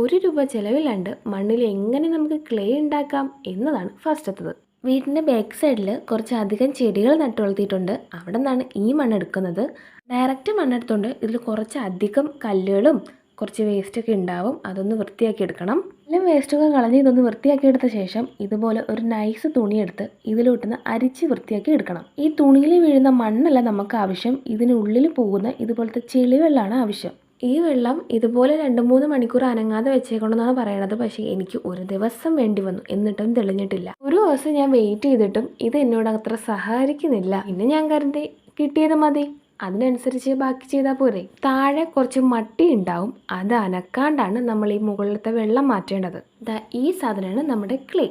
ഒരു രൂപ ചിലവില്ലാണ്ട് മണ്ണിൽ എങ്ങനെ നമുക്ക് ക്ലേ ഉണ്ടാക്കാം എന്നതാണ് ഫസ്റ്റ് ഫസ്റ്റത്തത് വീടിന്റെ ബാക്ക് സൈഡിൽ കുറച്ച് അധികം ചെടികൾ നട്ടു വളർത്തിയിട്ടുണ്ട് അവിടെ നിന്നാണ് ഈ മണ്ണെടുക്കുന്നത് ഡയറക്റ്റ് മണ്ണെടുത്തുകൊണ്ട് ഇതിൽ കുറച്ച് അധികം കല്ലുകളും കുറച്ച് വേസ്റ്റൊക്കെ ഉണ്ടാവും. അതൊന്ന് വൃത്തിയാക്കി എടുക്കണം. എല്ലാം വേസ്റ്റൊക്കെ കളഞ്ഞ് ഇതൊന്ന് വൃത്തിയാക്കി എടുത്ത ശേഷം ഇതുപോലെ ഒരു നൈസ് തുണിയെടുത്ത് ഇതിലോട്ടൊന്ന് അരിച്ച് വൃത്തിയാക്കി എടുക്കണം. ഈ തുണിയിൽ വീഴുന്ന മണ്ണല്ല നമുക്ക് ആവശ്യം. ഇതിനുള്ളിൽ പോകുന്ന ഇതുപോലത്തെ ചെളിവെള്ളമാണ് ആവശ്യം. ഈ വെള്ളം ഇതുപോലെ രണ്ട് മൂന്ന് മണിക്കൂർ അനങ്ങാതെ വെച്ചേക്കണമെന്നാണ് പറയണത്. പക്ഷേ എനിക്ക് ഒരു ദിവസം വേണ്ടി വന്നു. എന്നിട്ടും തെളിഞ്ഞിട്ടില്ല. ഒരു ദിവസം ഞാൻ വെയിറ്റ് ചെയ്തിട്ടും ഇത് എന്നോട് അത്ര സഹായിക്കുന്നില്ല പിന്നെ ഞാൻ കരുതി കിട്ടിയത് മതി. അതിനനുസരിച്ച് ബാക്കി ചെയ്താൽ പോരെ. താഴെ കുറച്ച് മട്ടി ഉണ്ടാവും. അത് അനക്കാണ്ടാണ് നമ്മൾ ഈ മുകളിലത്തെ വെള്ളം മാറ്റേണ്ടത്. ഈ സാധനമാണ് നമ്മുടെ ക്ലേ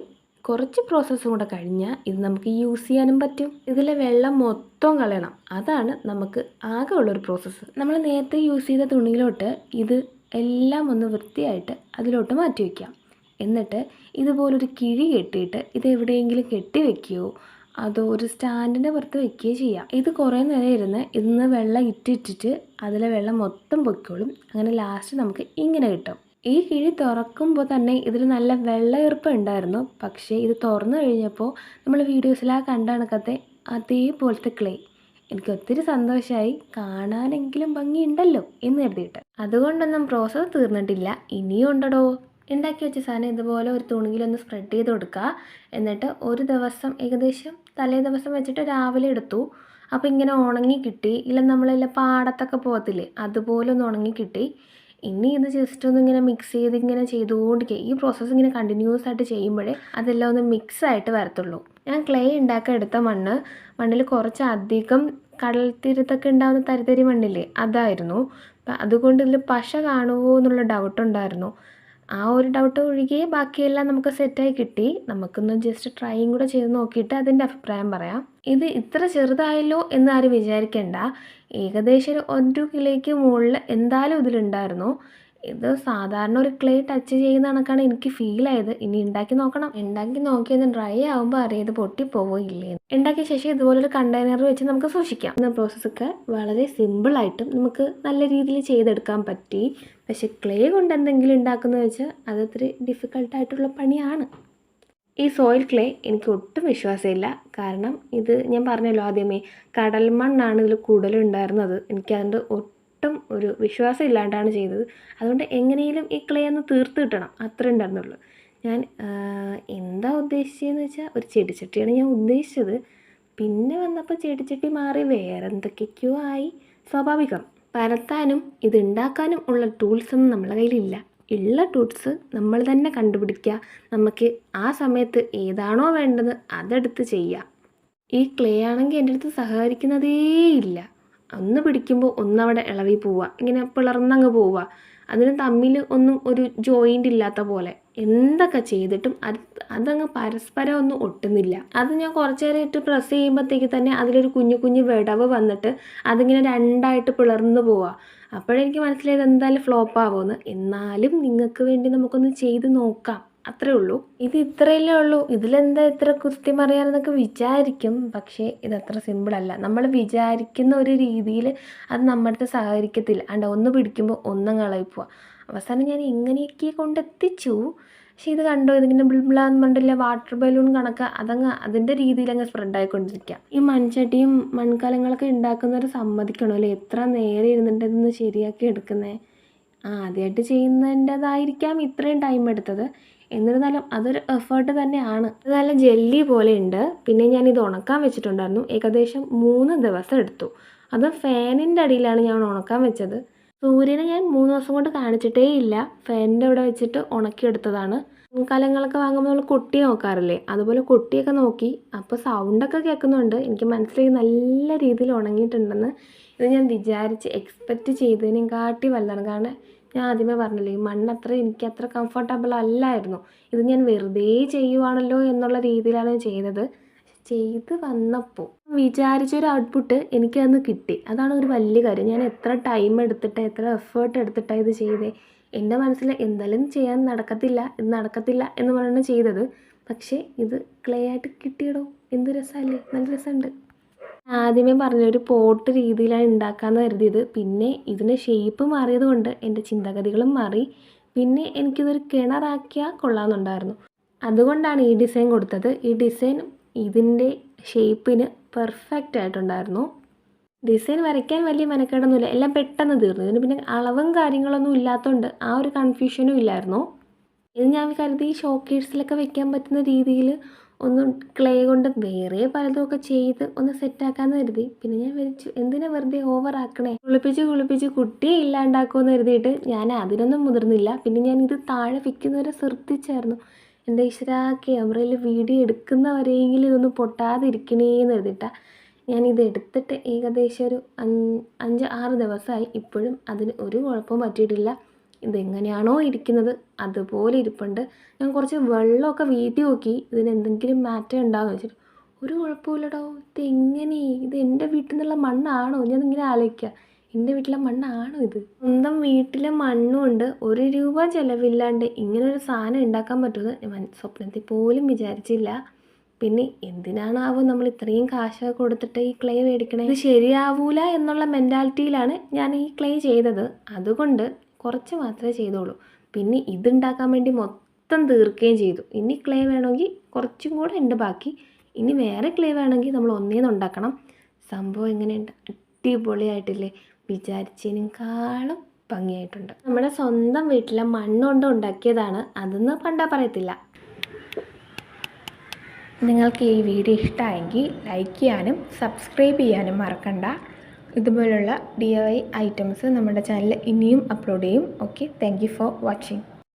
കുറച്ച് പ്രോസസ്സും കൂടെ കഴിഞ്ഞാൽ ഇത് നമുക്ക് യൂസ് ചെയ്യാനും പറ്റും. ഇതിലെ വെള്ളം മൊത്തം കളയണം. അതാണ് നമുക്ക് ആകെ ഉള്ളൊരു പ്രോസസ്സ് നമ്മൾ നേരത്തെ യൂസ് ചെയ്ത തുണിയിലോട്ട് ഇത് എല്ലാം ഒന്ന് വൃത്തിയായിട്ട് അതിലോട്ട് മാറ്റി വയ്ക്കാം എന്നിട്ട് ഇതുപോലൊരു കിഴി കെട്ടിയിട്ട് ഇത് എവിടെയെങ്കിലും കെട്ടി വെക്കുകയോ അതോ ഒരു സ്റ്റാൻഡിന്റെ പുറത്ത് വെക്കുകയോ ചെയ്യാം. ഇത് കുറേ നേരം ഇരുന്ന് ഇന്ന് വെള്ളം ഇറ്റിട്ടിട്ട് അതിലെ വെള്ളം മൊത്തം പൊയ്ക്കോളും. അങ്ങനെ ലാസ്റ്റ് നമുക്ക് ഇങ്ങനെ കിട്ടും. ഈ കിഴി തുറക്കുമ്പോൾ തന്നെ ഇതിൽ നല്ല വെള്ള ഈർപ്പം ഉണ്ടായിരുന്നു. പക്ഷേ ഇത് തുറന്നു കഴിഞ്ഞപ്പോൾ നമ്മൾ വീഡിയോസിൽ ആ കണ്ട കണക്കത്തെ അതേപോലത്തെ ക്ലേ. എനിക്ക് ഒത്തിരി സന്തോഷമായി കാണാനെങ്കിലും ഭംഗിയുണ്ടല്ലോ എന്ന് കരുതിയിട്ട്. അതുകൊണ്ടൊന്നും പ്രോസസ്സ് തീർന്നിട്ടില്ല. ഇനിയും ഉണ്ടടോ. ഉണ്ടാക്കി വെച്ച സാധനം ഇതുപോലെ ഒരു തുണിയിലൊന്ന് സ്പ്രെഡ് ചെയ്ത് കൊടുക്കുക എന്നിട്ട് ഒരു ദിവസം ഏകദേശം തലേ ദിവസം വെച്ചിട്ട് രാവിലെ എടുത്തു. അപ്പോൾ ഇങ്ങനെ ഉണങ്ങി കിട്ടി. ഇല്ല നമ്മളെല്ലാം പാടത്തൊക്കെ പോകത്തില്ലേ? അതുപോലെ ഒന്ന് ഉണങ്ങി കിട്ടി. ഇനി ഇത് ജസ്റ്റ് ഒന്ന് ഇങ്ങനെ മിക്സ് ചെയ്ത് ഇങ്ങനെ ചെയ്തുകൊണ്ടിരിക്കുക. ഈ പ്രോസസ്സ് ഇങ്ങനെ കണ്ടിന്യൂസ് ആയിട്ട് ചെയ്യുമ്പോഴേ അതെല്ലാം ഒന്ന് മിക്സ് ആയിട്ട് വരത്തുള്ളൂ. ഞാൻ ക്ലേ ഉണ്ടാക്കാൻ എടുത്ത മണ്ണ് മണ്ണിൽ കുറച്ച് അധികം കടൽ തീരത്തൊക്കെ ഉണ്ടാകുന്ന തരിതരി മണ്ണില്ലേ അതായിരുന്നു. അപ്പം അതുകൊണ്ട് ഇതിൽ പശ കാണുമോ എന്നുള്ള ഡൗട്ട് ഉണ്ടായിരുന്നു. ആ ഒരു ഡൗട്ട് ഒഴികെ ബാക്കിയെല്ലാം നമുക്ക് സെറ്റായി കിട്ടി. നമുക്കൊന്ന് ജസ്റ്റ് ട്രൈയും കൂടെ ചെയ്ത് നോക്കിയിട്ട് അതിന്റെ അഭിപ്രായം പറയാം. ഇത് ഇത്ര ചെറുതായല്ലോ എന്ന് ആരും വിചാരിക്കേണ്ട. ഏകദേശം ഒരു കിലോയ്ക്ക് മുകളിൽ എന്തായാലും ഇതിലുണ്ടായിരുന്നു. ഇത് സാധാരണ ഒരു ക്ലേ ടച്ച് ചെയ്യുന്ന കണക്കാണ് എനിക്ക് ഫീൽ ആയത്. ഇനി ഉണ്ടാക്കി നോക്കണം. ഉണ്ടാക്കി നോക്കിയത് ഡ്രൈ ആകുമ്പോൾ അറിയത് പൊട്ടിപ്പോവോ ഉണ്ടാക്കിയ ശേഷം ഇതുപോലൊരു കണ്ടെയ്നർ വെച്ച് നമുക്ക് സൂക്ഷിക്കാം. എന്ന പ്രോസസ്സൊക്കെ വളരെ സിമ്പിളായിട്ടും നമുക്ക് നല്ല രീതിയിൽ ചെയ്തെടുക്കാൻ പറ്റി. പക്ഷെ ക്ലേ കൊണ്ട് എന്തെങ്കിലും ഉണ്ടാക്കുന്നത് വെച്ചാൽ അത് ഇത്തിരി ഡിഫിക്കൽട്ടായിട്ടുള്ള പണിയാണ്. ഈ സോയിൽ ക്ലേ എനിക്ക് ഒട്ടും വിശ്വാസമില്ല. കാരണം ഇത് ഞാൻ പറഞ്ഞല്ലോ ആദ്യമേ കടൽ മണ്ണാണ് ഇതിൽ കൂടുതലുണ്ടായിരുന്നത് എനിക്കതുകൊണ്ട് ഒട്ടും ഒരു വിശ്വാസം ഇല്ലാണ്ടാണ് ചെയ്തത്. അതുകൊണ്ട് എങ്ങനെയും ഈ ക്ലേ ഒന്ന് തീർത്ത് കിട്ടണം. അത്ര ഉണ്ടായിരുന്നുള്ളൂ. ഞാൻ എന്താ ഉദ്ദേശിച്ചതെന്ന് വെച്ചാൽ ഒരു ചെടിച്ചട്ടിയാണ് ഞാൻ ഉദ്ദേശിച്ചത്. പിന്നെ വന്നപ്പോൾ ചെടിച്ചട്ടി മാറി വേറെ എന്തൊക്കെയൊക്കെയോ ആയി. സ്വാഭാവികം. പരത്താനും ഇത് ഉണ്ടാക്കാനും ഉള്ള ടൂൾസൊന്നും നമ്മളെ കയ്യിലില്ല. ഉള്ള ടൂൾസ് നമ്മൾ തന്നെ കണ്ടുപിടിക്കുക. നമുക്ക് ആ സമയത്ത് ഏതാണോ വേണ്ടത് അതെടുത്ത് ചെയ്യാം ഈ ക്ലേ ആണെങ്കിൽ എന്റെ അടുത്ത് സഹകരിക്കുന്നതേ ഇല്ല. ഒന്ന് പിടിക്കുമ്പോൾ ഒന്നവിടെ ഇളവി പോവുക ഇങ്ങനെ പിളർന്നങ്ങ് പോവുക. അതിന് തമ്മിൽ ഒന്നും ഒരു ജോയിന്റ് ഇല്ലാത്ത പോലെ എന്തൊക്കെ ചെയ്തിട്ടും അത് അതങ്ങ് പരസ്പരം ഒന്നും ഒട്ടുന്നില്ല. അത് ഞാൻ കുറച്ച് നേരം ഇട്ട് പ്രസ് ചെയ്യുമ്പോഴത്തേക്ക് തന്നെ അതിലൊരു കുഞ്ഞു കുഞ്ഞു വിടവ് വന്നിട്ട് അതിങ്ങനെ രണ്ടായിട്ട് പിളർന്നു പോവുക. അപ്പോഴെനിക്ക് മനസ്സിലായത് എന്തായാലും ഫ്ലോപ്പ് ആവുമെന്ന് എന്നാലും നിങ്ങൾക്ക് വേണ്ടി നമുക്കൊന്ന് ചെയ്ത് നോക്കാം. അത്രേ ഉള്ളൂ. ഇത് ഇത്രയല്ലേ ഉള്ളൂ. ഇതിലെന്താ ഇത്ര കൃത്യം അറിയാമെന്നൊക്കെ വിചാരിക്കും. പക്ഷേ ഇതത്ര സിമ്പിളല്ല നമ്മൾ വിചാരിക്കുന്ന ഒരു രീതിയിൽ അത് നമ്മുടെ സഹകരിക്കത്തില്ല. അണ്ട ഒന്ന് പിടിക്കുമ്പോൾ ഒന്നും കളയി പോവുക അവസാനം ഞാൻ ഇങ്ങനെയൊക്കെ കൊണ്ടെത്തിച്ചു. പക്ഷേ ഇത് കണ്ടോ? ഇതിങ്ങനെ ബിൾബിളാന്ന് പറഞ്ഞില്ല വാട്ടർ ബലൂൺ കണക്ക്. അതങ്ങ് അതിന്റെ രീതിയിൽ അങ്ങ് സ്പ്രെഡ് ആയിക്കൊണ്ടിരിക്കുക. ഈ മൺചട്ടിയും മൺകലങ്ങളൊക്കെ ഉണ്ടാക്കുന്നവർ സമ്മതിക്കണമല്ലോ എത്ര നേരെ ഇരുന്നിട്ട് ഇതൊന്ന് ശരിയാക്കി എടുക്കുന്നത് ആ ആദ്യമായിട്ട് ചെയ്യുന്നതിന്റെതായിരിക്കാം ഇത്രയും ടൈം എടുത്തത്. എന്നിരുന്നാലും അതൊരു എഫേർട്ട് തന്നെയാണ്. ഇത് നല്ല ജെല്ലി പോലെ ഉണ്ട്. പിന്നെ ഞാൻ ഇത് ഉണക്കാൻ വെച്ചിട്ടുണ്ടായിരുന്നു. ഏകദേശം മൂന്ന് ദിവസം എടുത്തു. അത് ഫാനിന്റെ അടിയിലാണ് ഞാൻ ഉണക്കാൻ വെച്ചത്. സൂര്യനെ ഞാൻ മൂന്ന് ദിവസം കൊണ്ട് കാണിച്ചിട്ടേ ഇല്ല. ഫാനിന്റെ അവിടെ വെച്ചിട്ട് ഉണക്കിയെടുത്തതാണ് കലങ്ങളൊക്കെ വാങ്ങുമ്പോൾ നമ്മൾ കൊട്ടി നോക്കാറില്ലേ? അതുപോലെ കുട്ടിയൊക്കെ നോക്കി. അപ്പോൾ സൗണ്ടൊക്കെ കേൾക്കുന്നുണ്ട്. എനിക്ക് മനസ്സിലായി നല്ല രീതിയിൽ ഉണങ്ങിയിട്ടുണ്ടെന്ന്. ഇത് ഞാൻ വിചാരിച്ച് എക്സ്പെക്റ്റ് ചെയ്തതിനെ കാട്ടി വലുതാണ്. കാരണം ഞാൻ ആദ്യമേ പറഞ്ഞില്ലേ ഈ മണ്ണ് അത്ര എനിക്ക് അത്ര കംഫർട്ടബിൾ അല്ലായിരുന്നു. ഇത് ഞാൻ വെറുതെ ചെയ്യുവാണല്ലോ എന്നുള്ള രീതിയിലാണ് ചെയ്തത്. ചെയ്ത് വന്നപ്പോൾ വിചാരിച്ചൊരു ഔട്ട്പുട്ട് എനിക്കന്ന് കിട്ടി. അതാണ് ഒരു വലിയ കാര്യം. ഞാൻ എത്ര ടൈം എടുത്തിട്ട് എത്ര എഫേർട്ട് എടുത്തിട്ടാണ് ഇത് ചെയ്തേ. എന്റെ മനസ്സിൽ എന്തായാലും ചെയ്യാൻ നടക്കത്തില്ല ഇത് നടക്കത്തില്ല എന്ന് പറഞ്ഞാണ് ചെയ്തത്. പക്ഷേ ഇത് ക്ലേ ആയിട്ട് കിട്ടിയടോ? എന്ത് രസമല്ലേ നല്ല രസമുണ്ട്. ആദ്യമേ പറഞ്ഞ ഒരു പോട്ട് രീതിയിലാണ് ഉണ്ടാക്കാമെന്ന് കരുതിയത്. പിന്നെ ഇതിന് ഷേപ്പ് മാറിയത് കൊണ്ട് എന്റെ ചിന്താഗതികളും മാറി. പിന്നെ എനിക്കിതൊരു കിണറാക്കിയാൽ കൊള്ളാമെന്നുണ്ടായിരുന്നു. അതുകൊണ്ടാണ് ഈ ഡിസൈൻ കൊടുത്തത്. ഈ ഡിസൈൻ ഇതിന്റെ ഷേപ്പിന് പെർഫെക്റ്റ് ആയിട്ടുണ്ടായിരുന്നു. ഡിസൈൻ വരയ്ക്കാൻ വലിയ മെനക്കേടൊന്നുമില്ല. എല്ലാം പെട്ടെന്ന് തീർന്നു. ഇതിന് പിന്നെ അളവും കാര്യങ്ങളൊന്നും ഇല്ലാത്തതുകൊണ്ട് ആ ഒരു കൺഫ്യൂഷനും ഇല്ലായിരുന്നു. ഇത് ഞാൻ കരുതി ഷോക്കേഴ്സിലൊക്കെ വെക്കാൻ പറ്റുന്ന രീതിയിൽ ഒന്ന് ക്ലേ കൊണ്ട് വേറെ പലതുമൊക്കെ ചെയ്ത് ഒന്ന് സെറ്റാക്കാമെന്ന് കരുതി. പിന്നെ ഞാൻ വിളിച്ചു എന്തിനാ വെറുതെ ഓവർ ആക്കണേ? കുളിപ്പിച്ച് കുളിപ്പിച്ച് കുട്ടിയെ ഇല്ലാണ്ടാക്കുമെന്ന് കരുതിയിട്ട് ഞാൻ അതിനൊന്നും മുതിർന്നില്ല. പിന്നെ ഞാൻ ഇത് താഴെ വയ്ക്കുന്നവരെ ശ്രദ്ധിച്ചായിരുന്നു. എന്റെ ഈശ്വര ക്യാമറയിൽ വീഡിയോ എടുക്കുന്നവരെങ്കിലും ഇതൊന്നും പൊട്ടാതിരിക്കണേന്ന് ഞാൻ ഇത് എടുത്തിട്ട് ഏകദേശം ഒരു അഞ്ച് ആറ് ദിവസമായി. ഇപ്പോഴും അതിന് ഒരു കുഴപ്പവും പറ്റിയിട്ടില്ല. ഇതെങ്ങനെയാണോ ഇരിക്കുന്നത് അതുപോലെ ഇരിപ്പുണ്ട്. ഞാൻ കുറച്ച് വെള്ളമൊക്കെ വീട്ടി നോക്കി ഇതിന് എന്തെങ്കിലും മാറ്റം ഉണ്ടാകുമെന്ന് വെച്ചിട്ട്. ഒരു കുഴപ്പമില്ലടോ ഇതെങ്ങനെ? ഇത് എന്റെ വീട്ടിൽ നിന്നുള്ള മണ്ണാണോ? ഞാൻ ഇങ്ങനെ ആലോചിക്കുക. എന്റെ വീട്ടിലെ മണ്ണാണോ ഇത്? സ്വന്തം വീട്ടിലെ മണ്ണും ഉണ്ട്. ഒരു രൂപ ചിലവില്ലാണ്ട് ഇങ്ങനെ ഒരു സാധനം ഉണ്ടാക്കാൻ പറ്റുമെന്ന് ഞാൻ സ്വപ്നത്തിൽ പോലും വിചാരിച്ചില്ല. പിന്നെ എന്തിനാണാവോ നമ്മൾ ഇത്രയും കാശ് കൊടുത്തിട്ട് ഈ ക്ലേ മേടിക്കണേ? ഇത് ശരിയാവൂല എന്നുള്ള മെന്റാലിറ്റിയിലാണ് ഞാൻ ഈ ക്ലേ ചെയ്തത്. അതുകൊണ്ട് കുറച്ച് മാത്രമേ ചെയ്തോളൂ പിന്നെ ഇതുണ്ടാക്കാൻ വേണ്ടി മൊത്തം തീർക്കുകയും ചെയ്തു. ഇനി ക്ലേ വേണമെങ്കിൽ കുറച്ചും കൂടെ ഉണ്ട് ബാക്കി. ഇനി വേറെ ക്ലേ വേണമെങ്കിൽ നമ്മൾ ഒന്നേന്ന് ഉണ്ടാക്കണം. സംഭവം എങ്ങനെയുണ്ട്? അടിപൊളിയായിട്ടില്ലേ? വിചാരിച്ചതിനേക്കാളും ഭംഗിയായിട്ടുണ്ട്. നമ്മുടെ സ്വന്തം വീട്ടിലെ മണ്ണുകൊണ്ട് ഉണ്ടാക്കിയതാണ്. അതെന്ന് പണ്ടാ പറയത്തില്ല. നിങ്ങൾക്ക് ഈ വീഡിയോ ഇഷ്ടമായെങ്കിൽ ലൈക്ക് ചെയ്യാനും സബ്സ്ക്രൈബ് ചെയ്യാനും മറക്കണ്ട. ഇതുപോലുള്ള ഡി ഐ ഐറ്റംസ് നമ്മുടെ ചാനലിൽ ഇനിയും അപ്ലോഡ് ചെയ്യും. Okay thank for watching